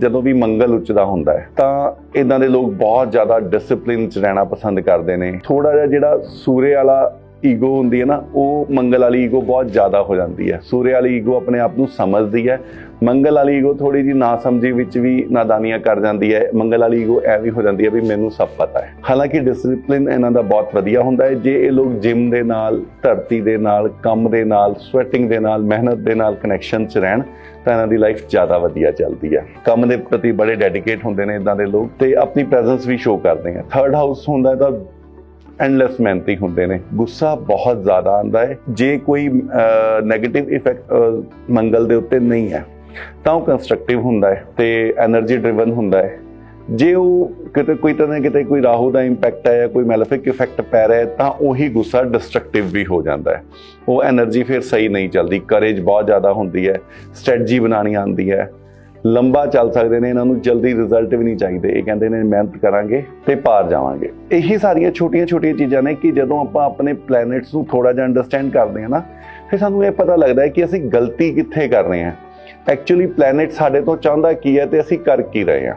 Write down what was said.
ਜਦੋਂ ਵੀ ਮੰਗਲ ਉੱਚਦਾ ਹੁੰਦਾ ਹੈ, ਤਾਂ ਇਦਾਂ ਦੇ ਲੋਕ ਬਹੁਤ ਜ਼ਿਆਦਾ ਡਿਸਪਲਿਨ ਚ ਰਹਿਣਾ ਪਸੰਦ ਕਰਦੇ ਨੇ। ਥੋੜਾ ਜਿਹਾ ਜਿਹੜਾ ਸੂਰੇ ਵਾਲਾ ਈਗੋ ਹੁੰਦੀ ਹੈ ਨਾ, ਉਹ ਮੰਗਲ ਵਾਲੀ ਈਗੋ ਬਹੁਤ ਜ਼ਿਆਦਾ ਹੋ ਜਾਂਦੀ ਹੈ। ਸੂਰੇ ਵਾਲੀ ਈਗੋ ਆਪਣੇ ਆਪ ਨੂੰ ਸਮਝਦੀ ਹੈ। ਮੰਗਲ ਵਾਲੀ ਈਗੋ ਥੋੜੀ ਜੀ ਨਾ ਸਮਝੀ ਵਿੱਚ ਵੀ ਨਾਦਾਨੀਆਂ ਕਰ ਜਾਂਦੀ ਹੈ। ਮੰਗਲ ਵਾਲੀ ਈਗੋ ਐਵੇਂ ਹੋ ਜਾਂਦੀ ਹੈ ਵੀ ਮੈਨੂੰ ਸਭ ਪਤਾ ਹੈ। ਹਾਲਾਂਕਿ ਡਿਸਪਲਿਨ ਇਹਨਾਂ ਦਾ ਬਹੁਤ ਵਧੀਆ ਹੁੰਦਾ ਹੈ। ਜੇ ਇਹ ਲੋਕ ਜਿਮ ਦੇ ਨਾਲ, ਧਰਤੀ ਦੇ ਨਾਲ, ਕੰਮ ਦੇ ਨਾਲ ਸਵੈਟਿੰਗ ਦੇ ਨਾਲ, ਮਿਹਨਤ ਦੇ ਨਾਲ ਕਨੈਕਸ਼ਨ 'ਚ ਰਹਿਣ, ਤਾਂ ਇਹਨਾਂ ਦੀ ਲਾਈਫ ਜ਼ਿਆਦਾ ਵਧੀਆ ਚੱਲਦੀ ਹੈ। ਕੰਮ ਦੇ ਪ੍ਰਤੀ ਬੜੇ ਡੈਡੀਕੇਟ ਹੁੰਦੇ ਨੇ ਇਦਾਂ ਦੇ ਲੋਕ ਤੇ ਆਪਣੀ ਪ੍ਰੈਜ਼ੈਂਸ ਵੀ ਸ਼ੋਅ ਕਰਦੇ ਆ। ਥਰਡ ਹਾਊਸ ਹੁੰਦਾ ਹੈ ਤਾਂ ਐਂਡਲੈਸ ਮਿਹਨਤੀ ਹੁੰਦੇ ਨੇ ਗੁੱਸਾ ਬਹੁਤ ਜ਼ਿਆਦਾ ਆਂਦਾ ਹੈ ਜੇ ਕੋਈ ਨੈਗੇਟਿਵ ਇਫੈਕਟ ਮੰਗਲ ਦੇ ਉੱਤੇ ਨਹੀਂ ਹੈ ਤਾਂ ਉਹ ਕੰਸਟਰਕਟਿਵ ਹੁੰਦਾ ਹੈ ਤੇ એનર્ਜੀ ਡਰਿਵਨ ਹੁੰਦਾ ਹੈ ਜੇ ਉਹ ਕਿਤੇ ਕੋਈ ਤਰ੍ਹਾਂ ਕਿਤੇ ਕੋਈ ਰਾਹੂ ਦਾ ਇੰਪੈਕਟ ਹੈ ਜਾਂ ਕੋਈ ਮੈਲਫਿਕ ਇਫੈਕਟ ਪੈ ਰਿਹਾ ਹੈ ਤਾਂ ਉਹੀ ਗੁੱਸਾ ਡਿਸਟਰਕਟਿਵ ਵੀ ਹੋ ਜਾਂਦਾ ਹੈ ਉਹ એનર્ਜੀ ਫਿਰ ਸਹੀ ਨਹੀਂ ਚੱਲਦੀ ਕਰੇਜ ਬਹੁਤ ਜ਼ਿਆਦਾ ਹੁੰਦੀ ਹੈ ਸਟ੍ਰੈਟਜੀ ਬਣਾਣੀ ਆਉਂਦੀ ਹੈ ਲੰਬਾ ਚੱਲ ਸਕਦੇ ਨੇ, ਇਹਨਾਂ ਨੂੰ ਜਲਦੀ ਰਿਜ਼ਲਟ ਵੀ ਨਹੀਂ ਚਾਹੀਦੇ। ਇਹ ਕਹਿੰਦੇ ਨੇ, ਮਿਹਨਤ ਕਰਾਂਗੇ ਤੇ ਪਾਰ ਜਾਵਾਂਗੇ। ਇਹੀ ਸਾਰੀਆਂ ਛੋਟੀਆਂ-ਛੋਟੀਆਂ ਚੀਜ਼ਾਂ ਨੇ ਕਿ ਜਦੋਂ ਆਪਾਂ ਆਪਣੇ ਪਲੈਨਟਸ ਨੂੰ ਥੋੜਾ ਜਿਹਾ ਅੰਡਰਸਟੈਂਡ ਕਰਦੇ ਹਾਂ ਨਾ, ਫਿਰ ਸਾਨੂੰ ਇਹ ਪਤਾ ਲੱਗਦਾ ਹੈ ਕਿ ਅਸੀਂ ਗਲਤੀ ਕਿੱਥੇ ਕਰ ਰਹੇ ਹਾਂ। ਐਕਚੁਅਲੀ ਪਲੈਨਟ ਸਾਡੇ ਤੋਂ ਚਾਹੁੰਦਾ ਕੀ ਹੈ ਤੇ ਅਸੀਂ ਕਰ ਕੀ ਰਹੇ ਹਾਂ।